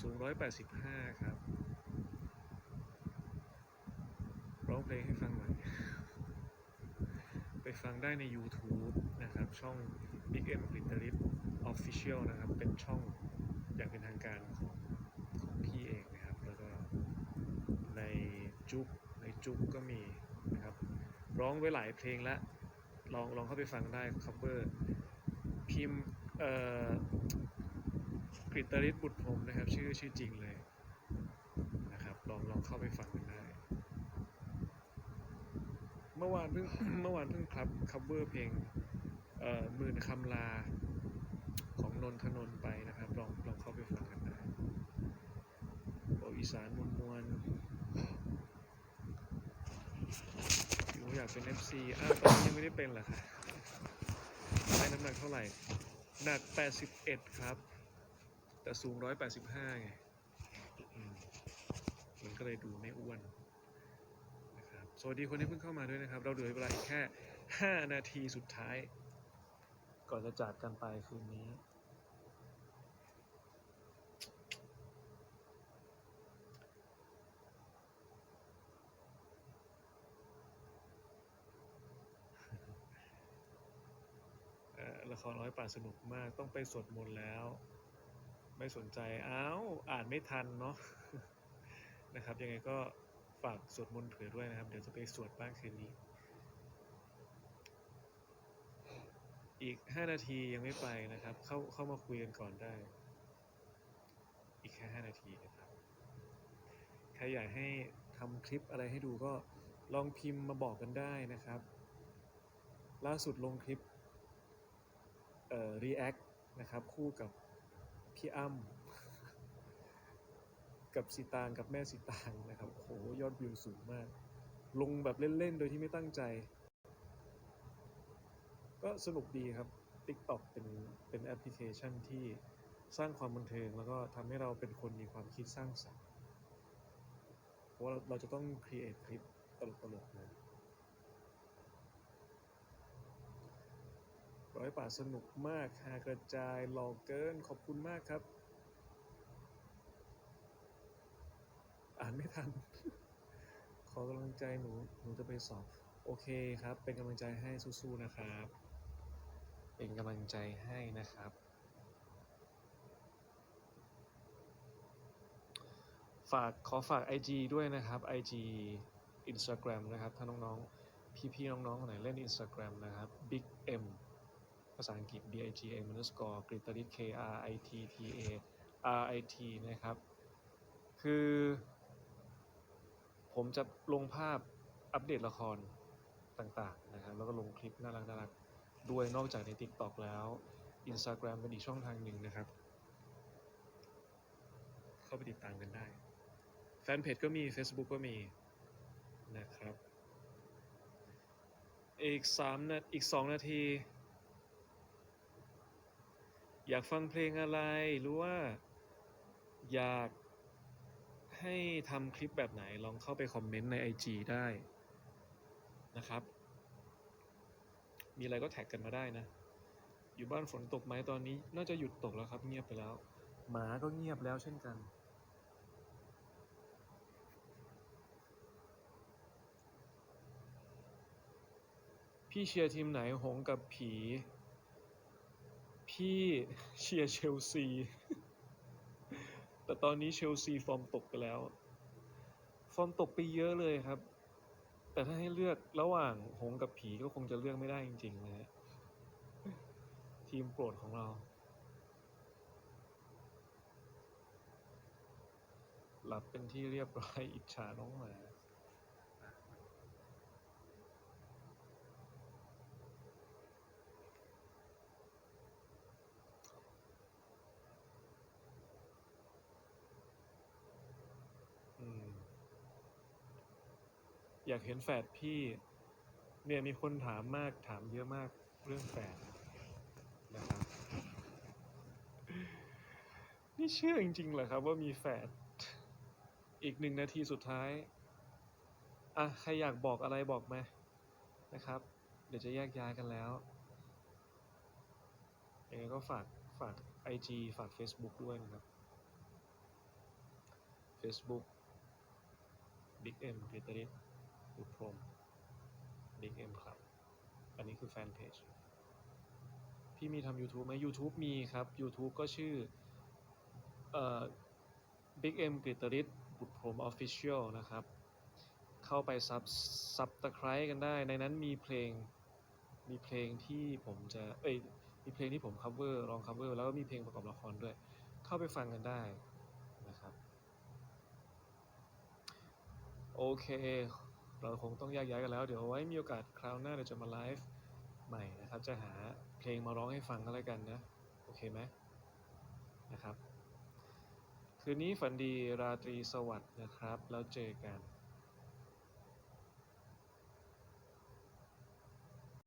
สูง 185 ครับ ร้องเพลงให้ฟังหน่อย ไปฟังได้ใน YouTube นะครับ ช่อง Big M g l i t t e r i t Official นะครับ เป็นช่องอย่างเป็นทางการของของพี่เองนะครับ แล้วก็ในจุกในจุกก็มีนะครับ ร้องไว้หลายเพลงแล้วลองลองเข้าไปฟังได้ cover พิมพ์เอ่อ กริตริศบุตรพรหมนะครับ ชื่อชื่อจริงเลยนะครับ ลองลองเข้าไปฟังกันได้ เมื่อวานเพิ่งเมื่อวานเพิ่งครับ cover เพลงเอ่อหมื่นคำลาของนนทนนท์ไปนะครับ ลองลองเข้าไปฟังกันได้โออีสานมวลมวลหนูอยากเป็น FC อ้าวตอนนี้ยังไม่ได้เป็นเหรอคะได้น้ำหนักเท่าไหร่ หนัก 81 ครับ แต่สูง185ไงอืมมันก็เลยดูไม่อ้วนนะครับสวัสดีคนที่เพิ่งเข้ามาด้วยนะครับ เราเหลือเวลาอีกแค่5นาทีสุดท้าย ก่อนจะจากกันไปคืนนี้ละครร้อยป่าสนุกมากต้องไปสวดมนต์แล้ว ไม่สนใจอ้าวอ่านไม่ทันเนาะนะครับ ยังไงก็ฝากสวดมนต์เผื่อด้วยนะครับ เดี๋ยวจะไปสวดบ้างคืนนี้ อีก 5 นาทียังไม่ไปนะครับ เข้าเข้ามาคุยกันก่อนได้ อีกแค่ 5 นาทีนะครับ ใครอยากให้ทำคลิปอะไรให้ดูก็ลองพิมพ์มาบอกกันได้นะครับ ล่าสุดลงคลิปเอ่อ react นะครับ คู่กับ พี่อ้ำกับสีตางกับแม่สีตางนะครับโอ้โหยอดวิวสูงมาก ลงแบบเล่น ๆ โดยที่ไม่ตั้งใจ ก็สนุกดีครับ TikTok เป็นเป็นแอปพลิเคชันที่สร้างความบันเทิง แล้วก็ทำให้เราเป็นคนมีความคิดสร้างสรรค์เพราะว่าเราจะต้อง create คลิปตลกๆนะ ร้อย ป่าสนุกมากหากระจายหล่อเกินขอบคุณมากครับ อ่านไม่ทัน ขอกำลังใจหนูหนูจะไปสอบ โอเคครับ เป็นกำลังใจให้สู้ๆนะครับ เป็นกำลังใจให้นะครับ ฝากขอฝาก IG ด้วยนะครับ IG Instagram นะครับ ถ้าน้องๆ พี่ๆ น้องๆคนไหนเล่น Instagram นะครับ Big M ภาษาอังกฤษ B I G M underscore กริตริต K R I T T A R I T นะครับ คือ ผมจะลงภาพอัปเดตละครต่างๆนะครับ แล้วก็ลงคลิปน่ารักน่ารักด้วยนอกจากใน TikTok แล้ว Instagram เป็นอีกช่องทางหนึ่งนะครับ เข้าไปติดตามกันได้ แฟนเพจก็มี Facebook ก็มีนะครับ อีกสามนาอีกสองนาที อยากฟังเพลงอะไร หรือว่าอยากให้ทำคลิปแบบไหนลองเข้าไปคอมเมนต์ใน IG ได้นะครับ มีอะไรก็แท็กกันมาได้นะ อยู่บ้านฝนตกไหมตอนนี้ น่าจะหยุดตกแล้วครับ เงียบไปแล้ว หมาก็เงียบแล้วเช่นกัน พี่เชียร์ทีมไหนหงกับผี พี่เชียร์เชลซี แต่ตอนนี้เชลซีฟอร์มตกไปแล้ว ฟอร์มตกไปเยอะเลยครับ แต่ถ้าให้เลือกระหว่างหงกับผีก็คงจะเลือกไม่ได้จริงๆนะฮะทีมโปรดของเรา หลับเป็นที่เรียบร้อยอิจฉาน้องหมา อยากเห็นแฝดพี่ เนี่ยมีคนถามมากถามเยอะมากเรื่องแฝดนะครับนี่เชื่อจริงๆเหรอครับ ว่ามีแฝดอีกหนึ่งนาทีสุดท้ายอะใครอยากบอกอะไรบอกมานะครับ เดี๋ยวจะแยกย้ายกันแล้วยังไงก็ฝากฝาก IG ฝาก Facebook ด้วยนะครับ Facebook Big M กฤตริศบุต รพรหม Big M Club อันนี้คือแฟนเพจพี่มีทำ YouTube ไหม YouTube มีครับ YouTube ก็ชื่อเอ่อ Big M กฤตริศบุตรพรม Official นะครับ เข้าไปซับซับตะไคร้กันได้ ในนั้นมีเพลงมีเพลงที่ผมจะเอ้ยมีเพลงที่ผม cover ลอง cover แล้วก็มีเพลงประกอบละครด้วย เข้าไปฟังกันได้นะครับ โอเค เราคงต้องแยกย้ายกันแล้ว เดี๋ยวไว้มีโอกาสคราวหน้าเดี๋ยวจะมาไลฟ์ใหม่นะครับ จะหาเพลงมาร้องให้ฟังก็แล้วกันนะ โอเคไหมนะครับ คืนนี้ฝันดีราตรีสวัสดิ์นะครับ แล้วเจอกัน